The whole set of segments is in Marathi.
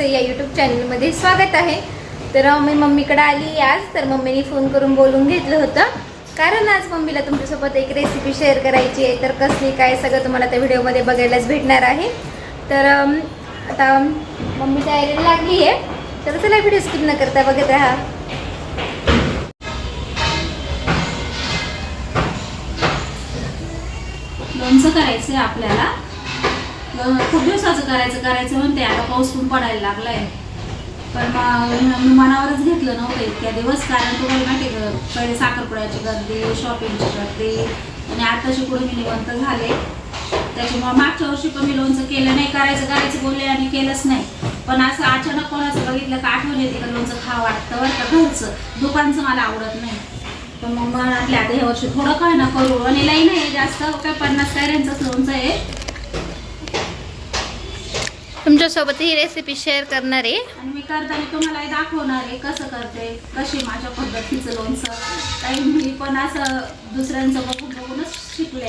एकदा या यूट्यूब चॅनलमध्ये स्वागत आहे. तर मी मम्मीकडे आली आज. तर मम्मीने फोन करून बोलून घेतलं होतं. कारण आज मम्मीला तुमच्यासोबत एक रेसिपी शेअर करायची आहे. तर कसली काय सगळं तुम्हाला त्या व्हिडिओमध्ये बघायलाच भेटणार आहे. तर आता मम्मी तयारीला लागली आहे. तर चला व्हिडिओ स्किप न करता बघत राहा. लोणचं करायचं आहे आपल्याला. खूप दिवसाचं करायचं करायचं म्हणते. आता पाऊस पण पडायला लागलाय. पण मग मी मनावरच घेतलं नव्हतं इतक्या दिवस. कारण तुम्हाला माहिती पहिले साखरपुड्याची गर्दी शॉपिंगची गर्दी आणि आताशी पुढे मी निवंत झाले. त्याच्यामुळे मागच्या वर्षी पण मी लोणचं केलं नाही. करायचं करायचं बोलले आणि केलंच नाही. पण असं अचानक कोणाचं बघितलं का आठवण येते का लोणचं खा वाटतं बरं का? घरचं. दुकानचं मला आवडत नाही. पण मग मला आता ह्या वर्षी थोडं काय ना करू? आणि लई नाही जास्त काय पन्नास कैऱ्यांचंच लोणचं आहे. तुमच्यासोबत ही रेसिपी शेअर करणार आहे. आणि मी करताना तुम्हाला दाखवणार आहे कसं करते कशी माझ्या पद्धतीचं लोणचं. काही मी पण असं दुसऱ्यांचं बघून बघूनच शिकले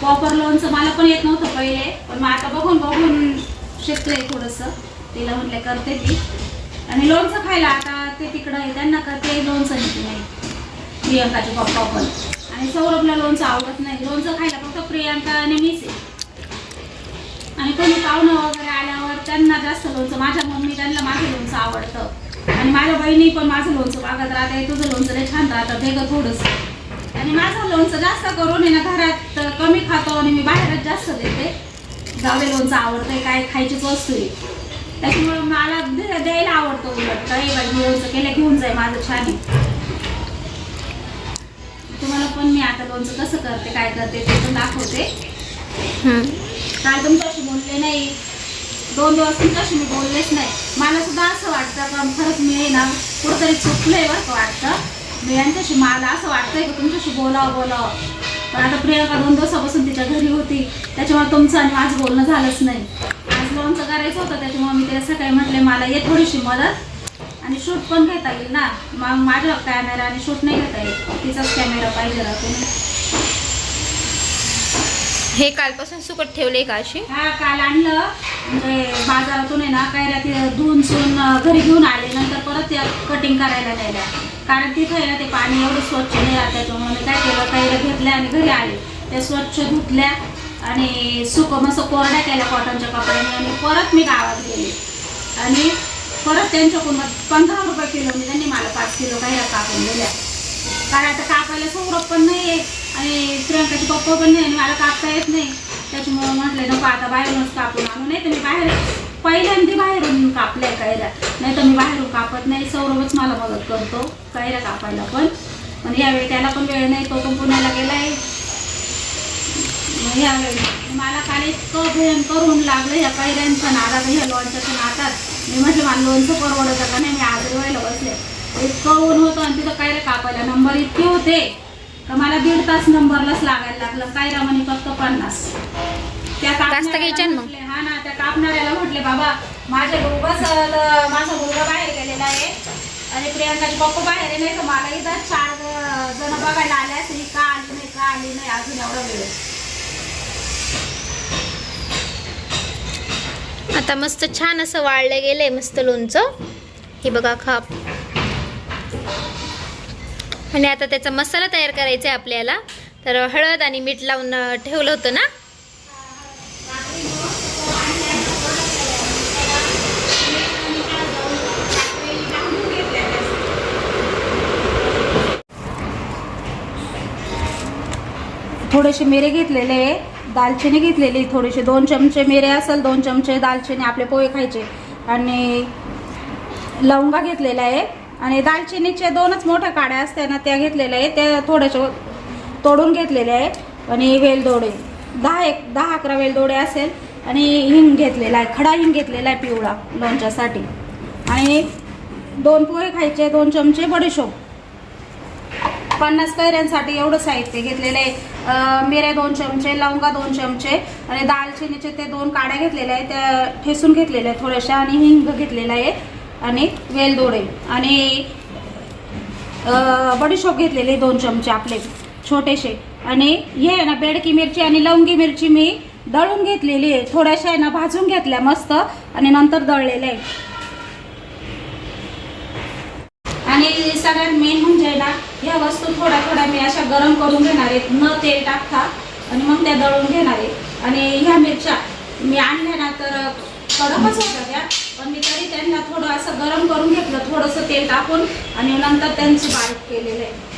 प्रॉपर लोणचं मला पण येत नव्हतं पहिले पण मग आता बघून बघून शिकले थोडंसं. तिला म्हटले करते ती आणि लोणचं खायला आता ते तिकडं आहे त्यांना करते लोणचं येते नाही. प्रियंकाचे पप्पा पण. आणि सौरभला लोणचं आवडत नाही. लोणचं खायला फक्त प्रियंका आणि मीच आहे. आणि कोणी पाहुणं वगैरे आल्यावर त्यांना जास्त लोणचं माझ्या मम्मी त्यांना माझं लोणचं आवडतं. आणि माझ्या बहिणी पण माझं लोणचं मागत राहते तुझं लोणचं लय छान राहतं दे गं थोडंसं. आणि माझं लोणचं जास्त करून आहे ना घरात कमी खातो आणि मी बाहेरच जास्त देते. जावे लोणचं आवडतं काय खायचीच वस्तू आहे. त्याच्यामुळे मला द्यायला आवडतो उलट. काही बाई मी लोणचं केलं घेऊन जाय माझं छान आहे. तुम्हाला पण मी आता लोणचं कसं करते काय करते ते पण दाखवते. काल तुमच्याशी बोलले नाही. दोन दिवस तुमच्याशी मी बोललेच नाही. मला सुद्धा असं वाटतं का खरंच मी आहे ना कुठंतरी चुकलंय बरं का वाटतं. मी यांच्याशी मला असं वाटतंय की तुमच्याशी बोलावं बोलावं. पण आता प्रियंका दोन दिवसापासून तिच्या घरी होती. त्याच्यामुळे तुमचं आणि माझं बोलणं झालंच नाही. आज लोणचं करायचं होतं त्याच्यामुळे मी तिला सकाळी म्हटले मला ये थोडीशी मदत आणि शूट पण घेता येईल ना. मग माझा कॅमेरा आणि शूट नाही घेता येईल तिचाच कॅमेरा पाहिजे राहतो ना. हे कालपासून सुकट ठेवले का अशी? हा काल आणलं. म्हणजे बाजारातून आहे ना कैऱ्या धुवून सुन घरी घेऊन आले. नंतर परत त्या कटिंग करायला द्यायला कारण तिथं आहे ना ते पाणी एवढं स्वच्छ नाही राहत. त्याच्यामुळे मी काय केलं कैऱ्या घेतल्या आणि घरी आले. त्या स्वच्छ धुतल्या आणि सुक मस्त कोरड्या केल्या कॉटनच्या कपड्याने. आणि परत मी गावात गेले. आणि परत त्यांच्याकडून पंधरा रुपये किलो मी त्यांनी मला पाच किलो कैऱ्या कापून दिल्या. कारण आता कापायला सौरभ पण नाही आहे आणि प्रियंकाचे पप्पा पण नाही आणि मला कापता येत नाही. त्याच्यामुळे म्हटलं नको आता बाहेरूनच कापून आणू नाही तर मी बाहेर पहिल्यांदा बाहेरून कापल्या कैऱ्या. नाही तर मी बाहेरून कापत नाही. सौरभच मला मदत करतो कैऱ्या कापायला पण. पण यावेळी त्याला पण वेळ नाही तो पण पुण्याला गेलाय. मग यावेळी मला काल इतकं भयंकर ऊन लागलं ह्या कैऱ्यांच्या नादात ह्या लोणच्याच्या नादात मी म्हटलं मला लोणचं परवडत का? नाही मी आजरी व्हायला बसले. इतकं ऊन होतं आणि तिथं कैऱ्या कापायला नंबर इतके होते. तर मला दीड तास नंबरलाच लागायला लागलं. कैऱ्या म्हणे फक्त पन्नास. त्या कापणाऱ्याला घ्यायच्या ना मग. म्हटले, हा ना. त्या कापणाऱ्याला म्हटले बाबा माझ्या उगाच माझा मुलगा बाहेर गेलेला आहे आणि प्रियांकाचे पप्पा बाहेर आहे नाही तर मला इथं चार जण बघायला आले का आली नाही का आली नाही? अजून एवढा वेळ आता मस्त छान असं वाळलं गेलंय मस्त लोणचं. हे बघा खाप. आणि आता त्याचा मसाला तयार करायचा आहे आपल्याला. तर हळद आणि मीठ लावून ठेवलं होतं ना? थोडेसे मिरे घेतलेले आहे. दालचिनी घेतलेली थोडेसे दोन चमचे मिरे असेल दोन चमचे दालचिनी आपले पोहे खायचे. आणि लवंगा घेतलेला आहे. आणि दालचिनीचे दोनच मोठ्या काड्या असत्या ना त्या घेतलेल्या आहेत. त्या थोड्याशा तोडून घेतलेल्या आहे आणि वेलदोडे दहा एक दहा अकरा वेलदोडे असेल. आणि हिंग घेतलेला आहे खडा हिंग घेतलेला आहे पिवळा लोणच्यासाठी. आणि दोन पोहे खायचे दोन चमचे बडीशोप. पन्नास कैऱ्यांसाठी एवढं साहित्य घेतलेलं आहे. मिरे दोन चमचे लवंगा दोन चमचे. आणि दालचिनीचे ते दोन काड्या घेतलेल्या आहे त्या ठेसून घेतलेल्या आहे थोड्याशा. आणि हिंग घेतलेला आहे. आणि वेलदोडे आणि बडीशोप घेतलेले दोन चमचे आपले छोटेसे. आणि हे आहे ना बेडकी मिरची आणि लवंगी मिरची मी दळून घेतलेली आहे. थोड्याशा आहे ना भाजून घेतल्या मस्त आणि नंतर दळलेल्या आहे. आणि सगळ्यात मेन म्हणजे ना ह्या वस्तू थोड्या थोड्या मी अशा गरम करून घेणार आहेत न तेल टाकता. आणि मग त्या दळून घेणार आहे. आणि ह्या मिरच्या मी आणल्या ना तर कडकच होत्या त्या. पण मी तरी त्यांना थोडं असं गरम करून घेतलं थोडंसं तेल टाकून आणि नंतर त्यांची बारीक केलेलं आहे.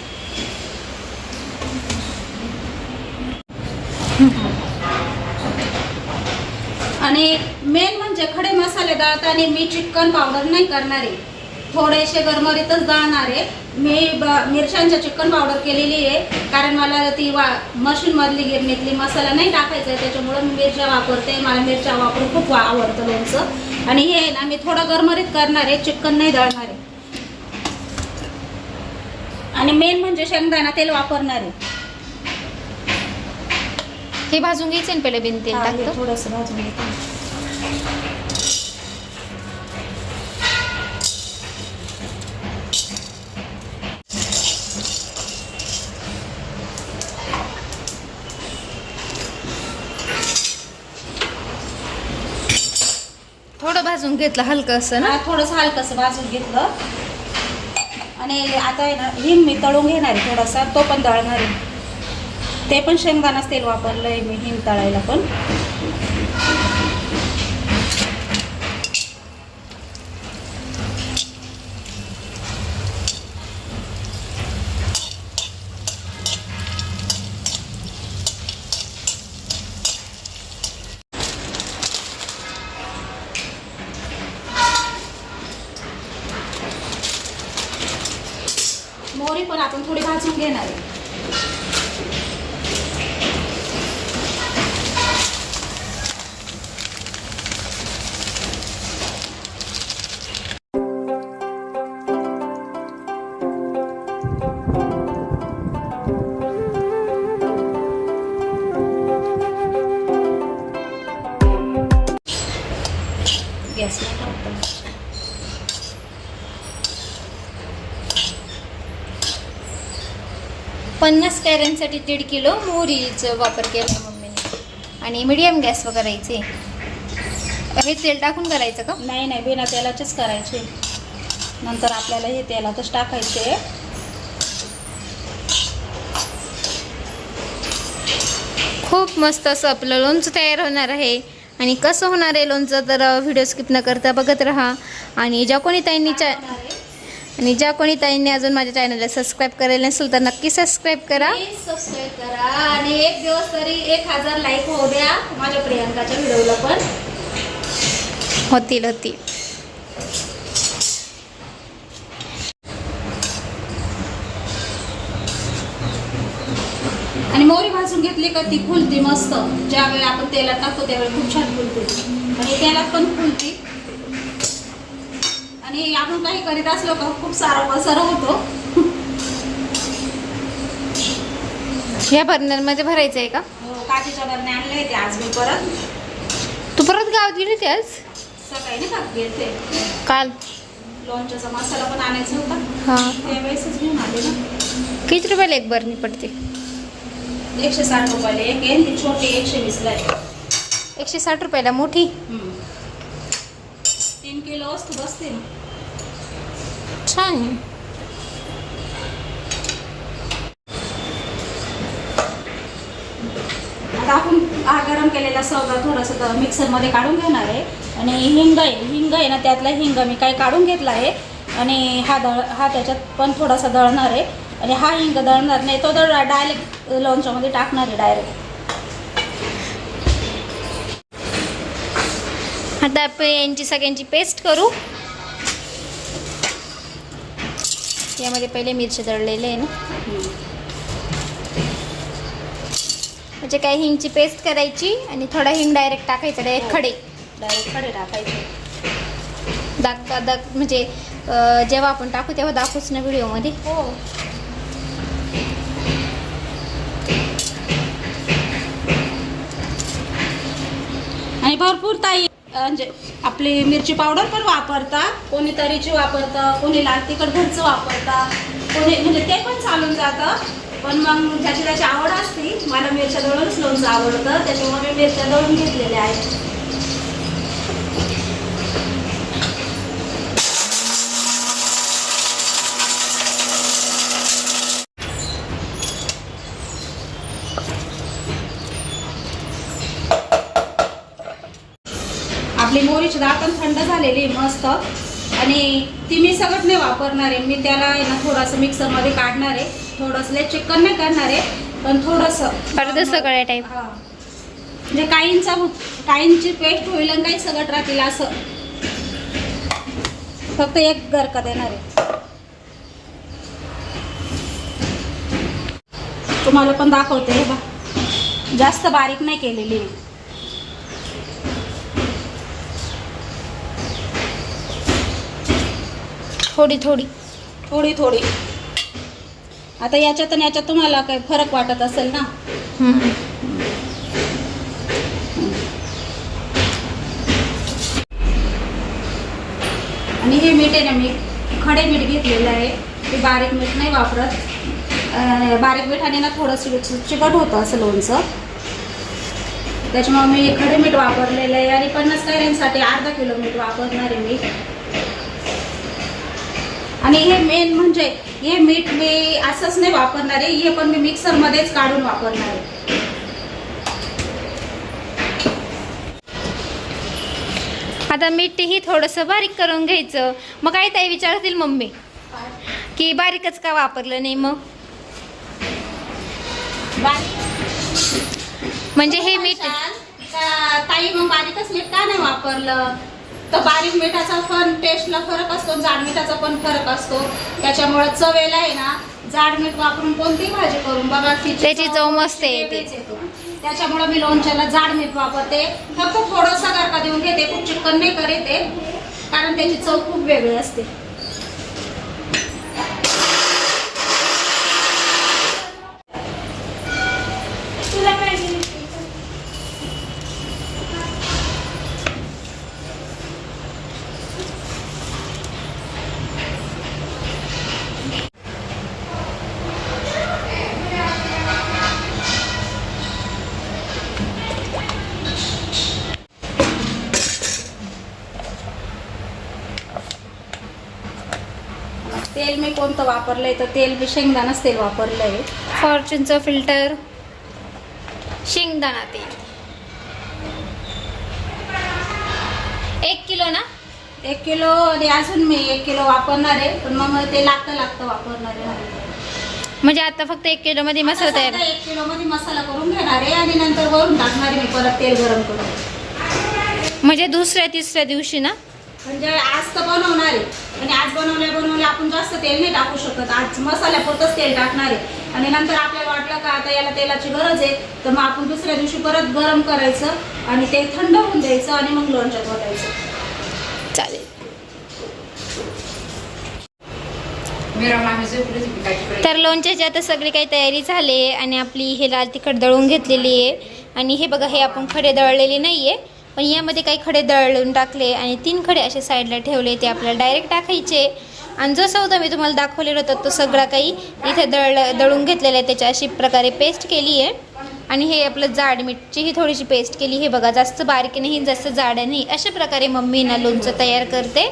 आणि मेन म्हणजे खडे मसाले दळताना मी चिकन पावडर नाही करणार. आहे थोडेसे गरमरीतच दळणार आहे. मी ब- मिरच्यांच्या चिकन पावडर केलेली आहे. कारण मला ती वा मशीन मधली गिरणीतली मसाला नाही टाकायचा आहे. त्याच्यामुळं मी मिरच्या वापरते. मला मिरच्या वापरून खूप वा- आवडतं लोणचं. आणि हे आहे ना मी थोडं गरमरीत करणार आहे. चिकन नाही दळणार आहे. आणि मेन म्हणजे शेंगदाणा तेल वापरणार आहे. हे भाजून घ्यायचे ना पहिले बिन तेल टाकतो. थोडंसं भाजून घेते. घेतलं हलकं असं ना? थोडंसं हलकंसं भाजून घेतलं. आणि आता आहे ना हिंग मी तळून घेणार आहे थोडासा तो पण दळणार आहे. ते पण शेंगदाणाच तेल वापरलं आहे मी हिंग तळायला पण. आपण थोडी भाजून घेणार आहे. कैऱ्यांसाठी दीड किलो मोहरीचा वापर केला मम्मीने. आणि मीडियम गॅसवर करायचे हे तेल टाकून करायचं का? नाही नाही बिना तेलाचेच करायचे. नंतर आपल्याला हे तेलातच टाकायचे. खूप मस्त असं आपलं लोणचं तयार होणार आहे. आणि कसं होणार आहे लोणचं तर व्हिडिओ स्किप न करता बघत राहा. आणि ज्या कोणी ताईंनी आणि ज्या कोणी ताईंनी अजून माझ्या चॅनलला सबस्क्राईब करेल नसेल तर नक्की सबस्क्राईब करा. सबस्क्राईब करा आणि एक दिवस तरी एक हजार लाईक होऊ द्या माझ्या प्रियांकाच्या व्हिडिओला पण. होतील होतील. आणि मोहरी भाजून घेतली का ती फुलते मस्त. ज्यावेळी आपण तेलात टाकतो त्यावेळी खूप छान फुलते. आणि तेलात पण फुलते. आणि आपण काही करीत असलो का खूप सारा पसारा होतो. ह्या बर्नरमध्ये भरायचं आहे का? हो, काचेच्या बरण्या आणले ते आज मी परत. तू परत गावात गेली होती आज? सकाळी नाही का? गेलते. काल. लोणच्याचा मसाला पण आणायचा होता. हां. त्यावेळेसच घेऊन आले ना. किती रुपयाला एक बरणी पडते? एकशे साठ रुपयाला एक आहे ती छोटी एकशे वीसला आहे. एकशे साठ रुपयाला मोठी. तीन किलो वस्तू बसते ना. छान आहे. आता आपण हा गरम केलेला सौदा थोडंसं मिक्सरमध्ये काढून घेणार आहे. आणि हिंग आहे हिंग आहे ना त्यातला हिंग मी काही काढून घेतला आहे. आणि हा दळ हा त्याच्यात पण थोडासा दळणार आहे. आणि हा हिंग दळणार नाही तो दळ डायरेक्ट लोणच्यामध्ये टाकणार आहे डायरेक्ट. आता आपण यांची सगळ्यांची पेस्ट करू. यामध्ये पहिले मिरची दळलेले आहे ना. म्हणजे काय हिंगची पेस्ट करायची आणि थोडा हिंग डायरेक्ट टाकायचा डायरेक्ट खडे. डायरेक्ट खडे टाकायचे. दाखवा दाख म्हणजे जेव्हा आपण टाकू तेव्हा दाखवूच ना व्हिडिओमध्ये. हो. आणि भरपूर ताई म्हणजे आपली मिरची पावडर पण वापरतात कोणी तरीची वापरतं कोणी लाल तिखट घरचं वापरतात कोणी म्हणजे ते पण चालून जातं. पण मग ज्याची त्याची आवड असते मला मिरच्या दळूनच लोणचं आवडतं. त्याच्यामुळे मी मिरच्या दळून घेतलेल्या आहेत आपली मोरीची डाळ पण थंड झालेली मस्त. आणि ती मी सगळं नाही वापरणार आहे. मी त्याला आहे ना थोडंसं मिक्सरमध्ये काढणार आहे. थोडंसं लय चिकन नाही करणार आहे पण थोडंसं. अर्ध सगळ्या टाईप हा. म्हणजे काहींचा काहींची पेस्ट होईल आणि काही सगळं राहतील असं. फक्त एक गरका देणार आहे. तुम्हाला पण दाखवते हे बा जास्त बारीक नाही केलेली आहे. थोडी थोडी. थोडी थोडी. आता याच्यात आणि याच्यात तुम्हाला काही फरक वाटत असेल ना. आणि हे मीठ आहे ना मी खडे मीठ घेतलेलं आहे. ते बारीक मीठ नाही वापरत. बारीक मिठाने ना थोडंसं चिकट होतं असं लोणचं. त्याच्यामुळे मी खडे मीठ वापरलेलं आहे. आणि पन्नास कैऱ्यांसाठी अर्धा किलो मीठ वापरणार आहे मी. आणि हे मेन म्हणजे हे मीठ मी असंच नाही वापरणार आहे हे पण मी मिक्सरमध्येच काढून वापरणार आहे. आता मीठही थोडंसं बारीक करून घ्यायचं. मग काय ताई विचारतील मम्मी की बारीकच का वापरलं नाही मग? म्हणजे हे मीठ ताई मग बारीकच मीठ का नाही वापरलं? तर बारीक मिठाचा पण टेस्टला फरक असतो जाड मिठाचा पण फरक असतो. त्याच्यामुळे चवेला आहे ना जाड मीठ वापरून कोणतीही भाजी करून बघा त्याची चव मस्त येतो. त्याच्यामुळे मी लोणच्याला जाड मीठ वापरते. फक्त थोडंसं गारका देऊन घेते खूप चिकन नाही करते कारण त्याची चव खूप वेगळी असते. तेल मी कोणतं वापरलंय? तर तेल मी शेंगदाणाच तेल वापरलंय. फॉर्च्यूनचं फिल्टर शेंगदाणा तेल. एक किलो ना? एक किलो आणि अजून मी एक किलो वापरणार आहे पण मग ते लागतं लागतं वापरणार आहे. म्हणजे आता फक्त एक किलो मध्ये मसाला तयार. एक किलो मध्ये मसाला करून घेणार आहे आणि नंतर वरून टाकणार आहे मी परत तेल गरम करून. म्हणजे दुसऱ्या तिसऱ्या दिवशी ना? म्हणजे आज तर बनवणार आहे. आणि आज बनवल्या बनवल्या आपण जास्त तेल नाही टाकू शकत. आज मसाल्यापुरतंच तेल टाकणार आहे. आणि नंतर आपल्याला वाटलं का आता याला तेलाची गरज आहे तर मग आपण दुसऱ्या दिवशी परत गरम करायचं आणि ते थंड होऊन द्यायचं आणि मग लोणच्यात वाटायचं चालेल. तर लोणच्याची आता सगळी काही तयारी झाली आहे आणि आपली हे लाल तिखट दळून घेतलेली आहे. आणि हे बघा हे आपण खडे दळलेले नाही आहे पण यामध्ये काही खडे दळून टाकले आणि तीन खडे असे साईडला ठेवले ते आपल्याला डायरेक्ट टाकायचे. आणि जसं होतं मी तुम्हाला दाखवलेलं होतं तो सगळा काही इथे दळ दळून घेतलेला आहे. त्याच्या अशी प्रकारे पेस्ट केली आहे. आणि हे आपलं जाड मीठची ही थोडीशी पेस्ट केली. हे बघा जास्त बारीक नाही जास्त जाड नाही. अशा प्रकारे मम्मी ना लोणचं तयार करते.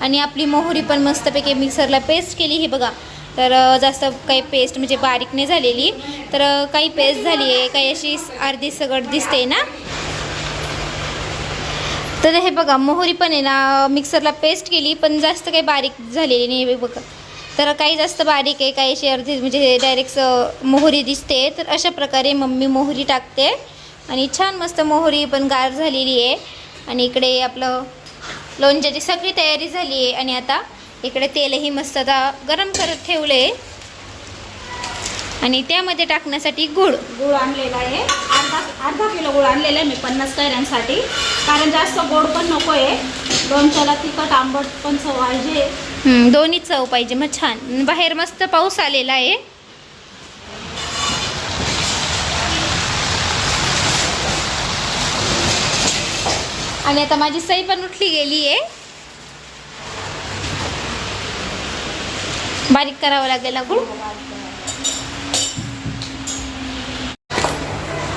आणि आपली मोहरी पण मस्तपैकी मिक्सरला पेस्ट केली. हे बघा तर जास्त काही पेस्ट म्हणजे बारीक नाही झालेली. तर काही पेस्ट झाली आहे. काही अशी अर्धी सगळ दिसते ना. तर हे बघा मोहरी पण आहे ना मिक्सरला पेस्ट केली पण जास्त काही बारीक झालेली नाही बघा. तर काही जास्त बारीक आहे काही अशी अर्धी म्हणजे डायरेक्ट मोहरी दिसते. तर अशा प्रकारे मम्मी मोहरी टाकते. आणि छान मस्त मोहरी पण गार झालेली आहे. आणि इकडे आपलं लोणच्याची सगळी तयारी झाली आहे. आणि आता इकडे तेलही मस्त आता गरम करत ठेवलं आहे आणि त्यामध्ये टाकण्यासाठी गूळ. गुळ आणलेला आहे. अर्धा अर्धा किलो गुळ आणलेला आहे मी पन्नास कैऱ्यांसाठी. कारण जास्त गोड पण नको आहे लोणच्याला तिखट आंबट पण चव पाहिजे. दोन्ही चव पाहिजे. मग छान. बाहेर मस्त पाऊस आलेला आहे. आणि आता माझी सई पण उठली गेली आहे. बारीक करावं लागेल गुळ.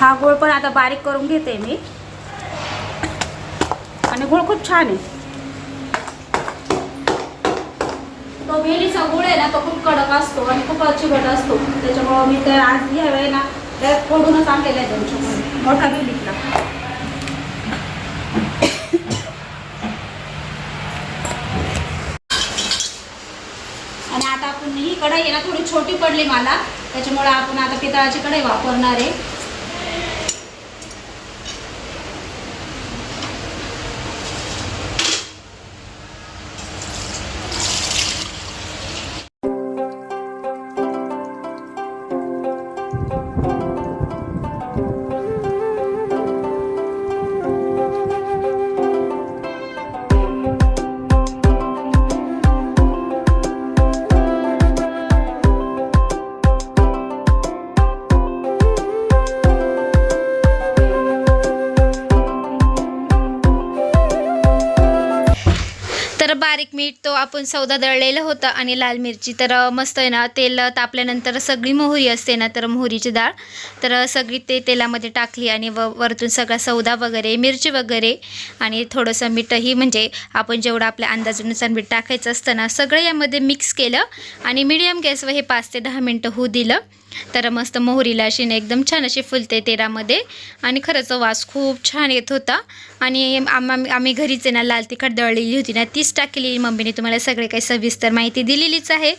हा गुळ पण आता बारीक करून घेते मी. आणि गुळ खूप छान आहे. तो वेलीचा गुळ आहे ना तो खूप कडक असतो आणि खूप चिकट असतो. त्याच्यामुळं मी तर आज घ्यावे ना त्या फोडूनच आणलेला आहे त्यांच्यामध्ये मोठा वेलीतला आणि आता आपण ही कढई आहे ना थोडी छोटी पडली मला. त्याच्यामुळे आपण आता पितळाची कढई वापरणार आहे. बारीक मीठ तो आपण सौदा दळलेलं होतं आणि लाल मिरची तर मस्त आहे ना तेल तापल्यानंतर सगळी मोहरी असते ना तर मोहरीची डाळ. तर सगळी ते तेलामध्ये टाकली आणि व वरतून सगळा सौदा वगैरे मिरची वगैरे आणि थोडंसं मीठही म्हणजे आपण जेवढं आपल्या अंदाजानुसार मीठ टाकायचं असतं ना सगळं यामध्ये मिक्स केलं आणि मिडियम गॅसवर हे पाच ते दहा मिनटं होऊ दिलं. तर मस्त मोहरीला अशी ना एकदम छान अशी फुलते तेरामध्ये आणि खरंच वास खूप छान येत होता. आणि आम्ही घरीच ना लाल तिखट दळलेली होती ना तीच टाकलेली मम्मीने तुम्हाला सगळे काही सविस्तर माहिती दिलेलीच आहे.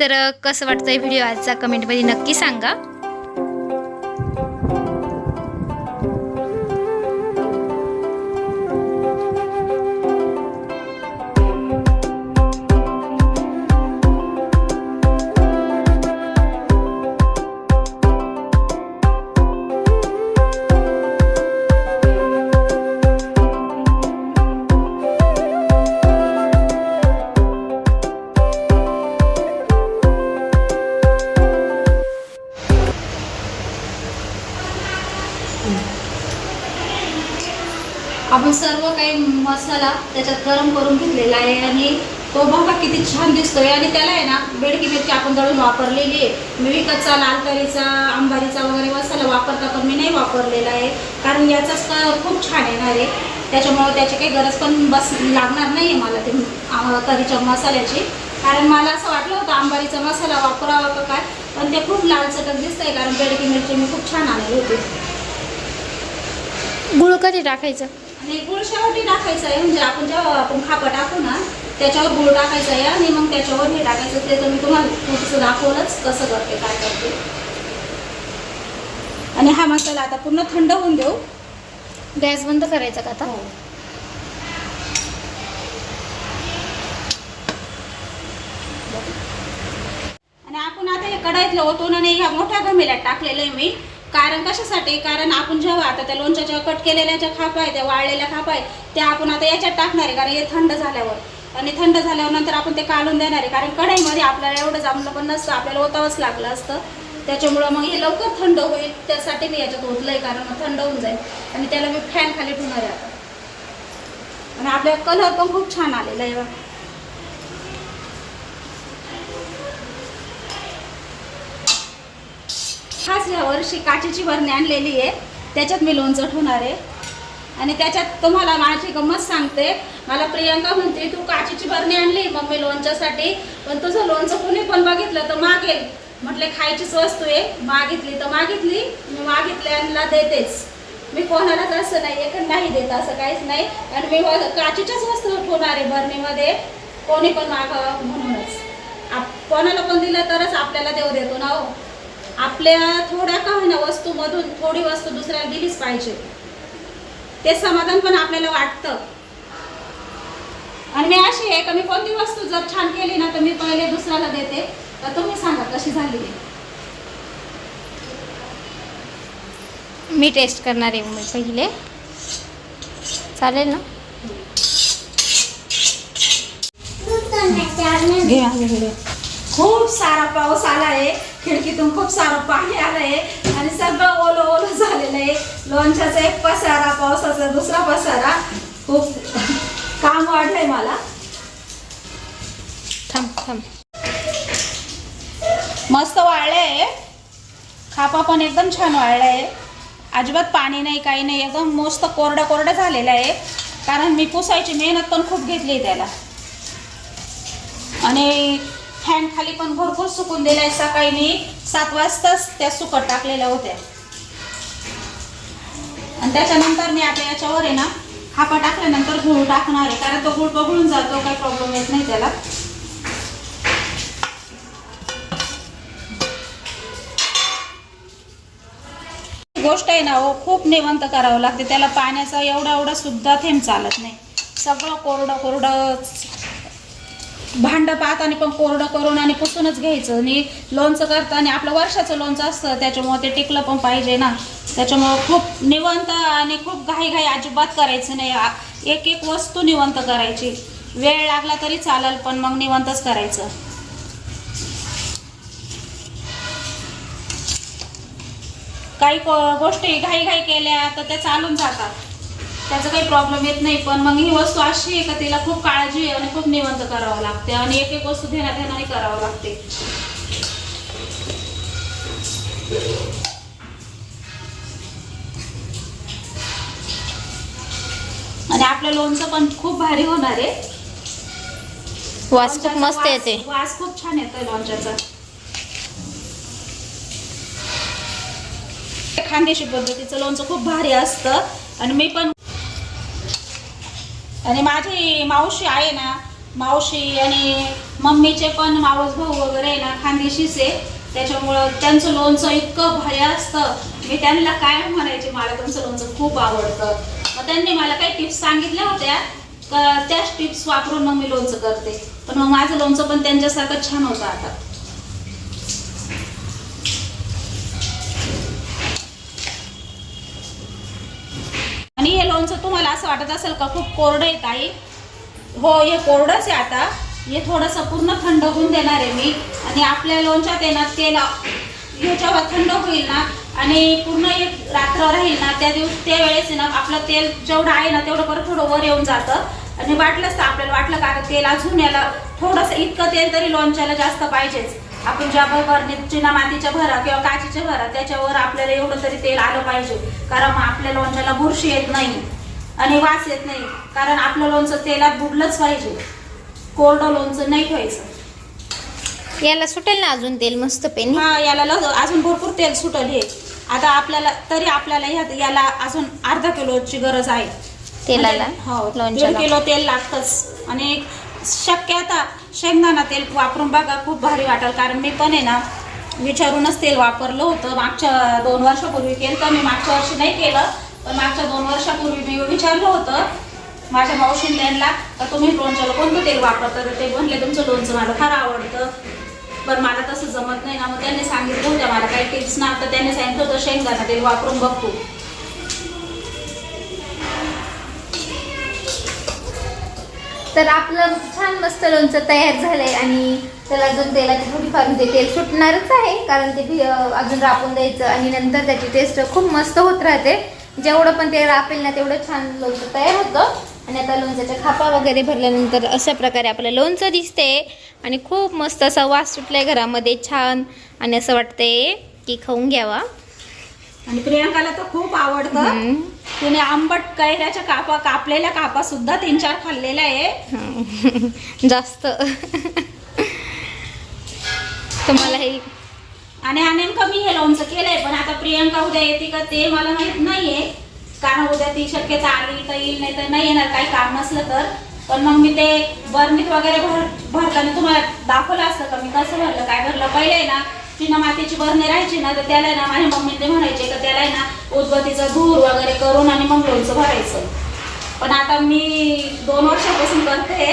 तर कसं वाटतं व्हिडिओ आजचा? कमेंटमध्ये नक्की सांगा. आहे आणि तो बघा किती छान दिसतोय. आणि त्याला आहे ना बेडकी मिरची आपण दळून वापरलेली आहे. मी विकतचा लाल तरीचा आंबारीचा वगैरे मसाला वापरता पण मी नाही वापरलेला आहे. कारण याचाच कलर खूप छान येणार आहे. त्याच्यामुळे त्याची काही गरज पण बस लागणार नाही आहे मला ते करीच्या तरीच्या मसाल्याची. कारण मला असं वाटलं होतं आंबारीचा मसाला वापरावा का काय? पण ते खूप लाल चटक दिसतंय कारण बेडकी मिरची मी खूप छान आणली होती. गुळ कधी टाकायचं? आणि गुळ शेवटी टाकायचं आहे. म्हणजे आपण जेव्हा आपण खापा टाकू ना त्याच्यावर गुळ टाकायचं आहे आणि मग त्याच्यावर हे टाकायचं. ते तर मी तुम्हाला थोडंसं दाखवलंच कसं करते काय करते. आणि हा मसाला आता पूर्ण थंड होऊन देऊ. गॅस बंद करायचा का आता? आणि आपण आता हे कढाईतलं ओतून आणि ह्या मोठ्या गमेल्यात टाकलेलं आहे मी. कारण कशासाठी? कारण आपण जेव्हा आता त्या लोणच्याच्या कट केलेल्या ज्या खापा आहे त्या वाळलेल्या खापा आहे त्या आपण आता याच्यात टाकणार आहे कारण हे थंड झाल्यावर. आणि थंड झाल्यावर नंतर आपण ते काढून देणार आहे. कारण कढईमध्ये आपल्याला एवढं जमलं पण नसतं आपल्याला ओतावंच लागलं असतं. त्याच्यामुळं मग हे लवकर थंड होईल त्यासाठी मी याच्यात ओतलंय कारण मग थंड होऊन जाईल. आणि त्याला मी फॅन खाली ठेवणार आहे आता. आणि आपल्या कलर पण खूप छान आलेला आहे खास या वर्षी काचेची बरणी आणलेली आहे. त्याच्यात मी लोणचं ठेवणार आहे. आणि त्याच्यात तुम्हाला माझी गंमत सांगते. मला प्रियंका म्हणते तू काचेची बरणी आणली मम्मी लोणच्यासाठी. पण तुझं लोणचं कुणी पण बघितलं तर मागेल. म्हटले खायचीच वस्तू आहे. मागितली तर मागितली मी मागितल्याला देतेच. मी कोणालाच असं नाही एक नाही देत असं काहीच नाही. आणि मी काचेच्याच वस्तू ठेवणार आहे बरणीमध्ये कोणी पण मागावं म्हणूनच. आप कोणाला पण दिलं तरच आपल्याला देव देतो ना हो. आपल्या थोड्या का होईना वस्तूमधून थोडी वस्तू दुसऱ्याला दिलीच पाहिजे. ते समाधान पण आपल्याला वाटतं. आणि मी अशी आहे का मी कोणती वस्तू जर छान केली ना तर मी पहिले दुसऱ्याला देते. तर तुम्ही सांगा कशी झाली. मी टेस्ट करणार आहे मग पहिले. चालेल ना? खूप सारा पाऊस आला आहे खिडकीतून खूप सारं पाणी आलं आहे आणि सगळं ओलं ओलं झालेलं आहे. लोणच्याचा एक पसारा पावसाचा दुसरा पसारा. खूप काम वाढलंय मला. थांब थांब. मस्त वाळलंय. खापा पण एकदम छान वाळलाय. अजिबात पाणी नाही काही नाही. एकदम मस्त कोरडा कोरडा झालेला आहे. कारण मी पुसायची मेहनत पण खूप घेतली त्याला. आणि फॅन खाली पण भरपूर सुकून दिलाय आहे सकाळी मी. सात वाजताच त्या सुकट टाकलेल्या होत्या. आणि त्याच्यानंतर मी आता याच्यावर आहे ना हापा टाकल्यानंतर गुळ टाकणार आहे. कारण तो गुळ बघून जातो काही प्रॉब्लेम येत नाही त्याला. गोष्ट आहे ना हो खूप निवंत करावं लागते. त्याला पाण्याचा एवढा एवढा सुद्धा थेंब चालत नाही. सगळं कोरडं कोरडं भांडं पाहत आणि पण कोरडं करून आणि पुसूनच घ्यायचं. आणि लोणचं करताना आपलं वर्षाचं लोणचं असतं त्याच्यामुळं ते टिकलं पण पाहिजे ना. त्याच्यामुळं खूप निवंत आणि खूप घाई घाई अजिबात करायचं नाही. एक एक वस्तू निवंत करायची. वेळ लागला तरी चालेल पण मग निवंतच करायचं. काही को- गोष्टी घाई घाई केल्या तर त्या चालून जातात. त्याचा काही प्रॉब्लेम येत नाही. पण मग ही वस्तू अशी आहे का तिला खूप काळजी आणि खूप निवंत करावं लागते आणि एक एक वस्तू घेण्यात घेण्याने करावं लागते. आणि आपलं लोणचं पण खूप भारी होणार आहे. वास खूप मस्त येते. वास खूप छान येतोय लोणच्याचा. खानदेशी पद्धतीचं लोणचं खूप भारी असतं. आणि मी पण आणि माझी मावशी आहे ना मावशी आणि मम्मीचे पण मावस भाऊ वगैरे आहे ना खानदेशीच आहे. त्याच्यामुळं त्यांचं लोणचं इतकं भारी असतं. मी त्यांना काय म्हणायचे मला तुमचं लोणचं खूप आवडतं. मग त्यांनी मला काही टिप्स सांगितल्या होत्या. का त्याच टिप्स वापरून मग मी लोणचं करते. पण मग माझं लोणचं पण त्यांच्यासारखं छान होतं आता आणि हे लोणचं तुम्हाला असं वाटत असेल का खूप कोरडं आहे ताई? हो हे कोरडंच आहे आता. हे थोडंसं पूर्ण थंड होऊन देणार आहे मी. आणि आपल्या लोणच्यात आहे ना तेल हे जेव्हा थंड होईल ना. आणि पूर्ण एक रात्र राहील ना त्या दिवस त्या वेळेस ना आपलं तेल जेवढं आहे ना तेवढं परत थोडं वर येऊन जातं. आणि वाटलंच तर आपल्याला वाटलं का तेल अजून याला थोडंसं इतकं तेल तरी लोणच्याला जास्त पाहिजेच. आपण ज्या बरोबर चिना मातीच्या भरा किंवा काचीच्या भरा त्याच्यावर आपल्याला एवढं तरी तेल आलं पाहिजे. कारण मग आपल्या लोणच्याला बुरशी येत नाही आणि वास येत नाही. कारण आपलं लोणचं तेलात बुडलंच पाहिजे. कोरडं लोणचं नाही ठेवायचं. याला सुटेल ना अजून तेल मस्त पेनी हा याला अजून भरपूर तेल सुटल हे. आता आपल्याला तरी आपल्याला ह्यात याला अजून अर्धा किलोची गरज आहे. तेलाला? म्हणजे, हो दीड लोणच्याला? किलो तेल लागतंच. आणि आता शेंगदाणा तेल वापरून बघा खूप भारी वाटेल. कारण मी पण आहे ना विचारूनच तेल वापरलं होतं. मागच्या दोन वर्षापूर्वी केलं तर मी मागच्या वर्षी नाही केलं पण मागच्या दोन वर्षापूर्वी मी विचारलं होतं माझ्या मावशीने त्यांना तर तुम्ही लोणच्याला कोणतं तेल वापरता? तर ते म्हणले तुमचं लोणचं मला फार आवडतं. पण मला तसं जमत नाही ना. मग त्यांनी सांगितलं होतं मला काही टिप्स ना तर त्यांनी सांगितलं होतं शेंगदाणा तेल वापरून बघतो. तर आपलं छान मस्त लोणचं तयार झालंय आणि त्याला अजून तेलाची थोडीफार म्हणजे तेल सुटणारच आहे कारण ते अजून रापून द्यायचं आणि नंतर त्याची टेस्ट खूप मस्त होत राहते. जेवढं पण ते रापेल ना तेवढं छान लोणचं तयार होतं. आणि आता लोणच्याच्या खापा वगैरे भरल्यानंतर अशा प्रकारे आपलं लोणचं दिसते आणि खूप मस्त असा वास सुटलाय घरामध्ये छान. आणि असं वाटतंय की खाऊन घ्यावा. आणि प्रियांकाला तर खूप आवडतं. तिने आंबट कैऱ्याच्या कापा कापलेल्या कापा सुद्धा तीन चार खाल्लेल्या आहे. जास्त. तुम्हाला हे आणि नेमकं मी हे लोणचं केलंय पण आता प्रियांका उद्या येते का ते मला माहीत नाहीये. कारण उद्या ती शक्यता आली तर येईल नाही तर नाही येणार काही काम नसलं तर. पण मग मी ते बर्नीत वगैरे भर भरताना तुम्हाला दाखवलं असतं का? मी कसं भरलं? काय भरलं? पहिले ना तिनं मातीची बरणी राहायची ना तर त्याला ना माझ्या मम्मी ते म्हणायचे का त्याला आहे ना उदबत्तीचा धूर वगैरे करून आणि मग लोणचं भरायचं. पण आता मी दोन वर्षापासून करते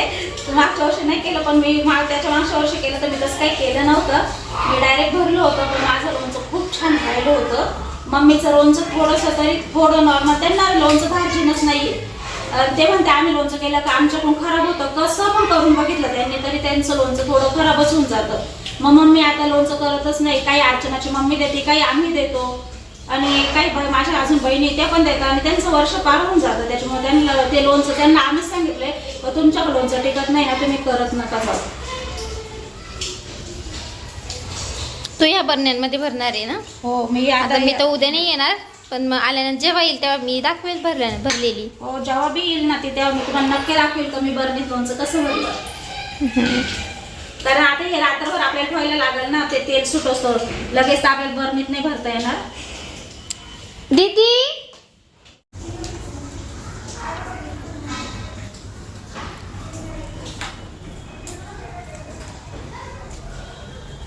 मागच्या वर्षी नाही केलं पण मी मा त्याच्या मागच्या वर्षी केलं तर मी तसं काही केलं नव्हतं. मी डायरेक्ट भरलं होतं पण माझं लोणचं खूप छान राहिलं होतं. मम्मीचं लोणचं थोडंसं तरी थोडं नॉर्मल त्यांना लोणचं भाजीनच नाही ते म्हणते आम्ही लोणचं केलं का आमच्याकडून खराब होतं. कसं पण करून बघितलं त्यांनी तरी त्यांचं लोणचं थोडं खराबच होऊन जातं. मग मम्मी आता लोणचं करतच नाही. काही अर्चनाची मम्मी देते काही आम्ही देतो. आणि काही माझ्या अजून बहिणी त्या पण देतात. आणि त्यांचं वर्ष पार होऊन जातं. त्याच्यामुळे त्यांना ते लोणचं त्यांना आम्हीच सांगितलंय का तुमच्याकडे लोणचं टिकत नाही ना तुम्ही करत नका तू ह्या बरण्यांमध्ये भरणार आहे ना? हो मी आता आता मी तर उद्या नाही येणार पण मग आल्यानंतर जेव्हा येईल तेव्हा मी दाखवेल भरल्या भरलेली. हो जेव्हा बी येईल ना ते तेव्हा मी तुम्हाला नक्की दाखवेल का मी बरणीत लोणचं कसं भरलं. कारण आता हे रात्रभर आपल्याला ठेवायला लागेल ना ते तेल सुट असतं. लगेच आपल्याला बर्मीत नाही भरता येणार. दीदी!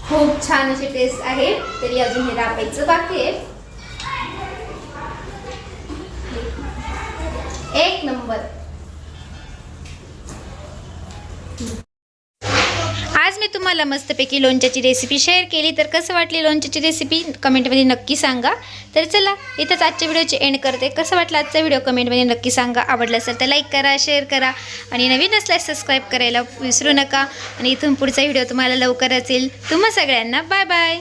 खूप छान अशी टेस्ट आहे. तरी अजून हे रापायचं बाकी आहे. एक नंबर. तुम्हाला मस्तपैकी लोणच्याची रेसिपी शेअर केली. तर कसं वाटली लोणच्याची रेसिपी कमेंटमध्ये नक्की सांगा. तर चला इथंच आजच्या व्हिडिओची एंड करते. कसं वाटलं आजचा व्हिडिओ? कमेंटमध्ये नक्की सांगा. आवडला असेल तर लाईक करा शेअर करा. आणि नवीन असल्यास सबस्क्राईब करायला विसरू नका. आणि इथून पुढचा व्हिडिओ तुम्हाला लवकरच येईल तुम्हा सगळ्यांना बाय बाय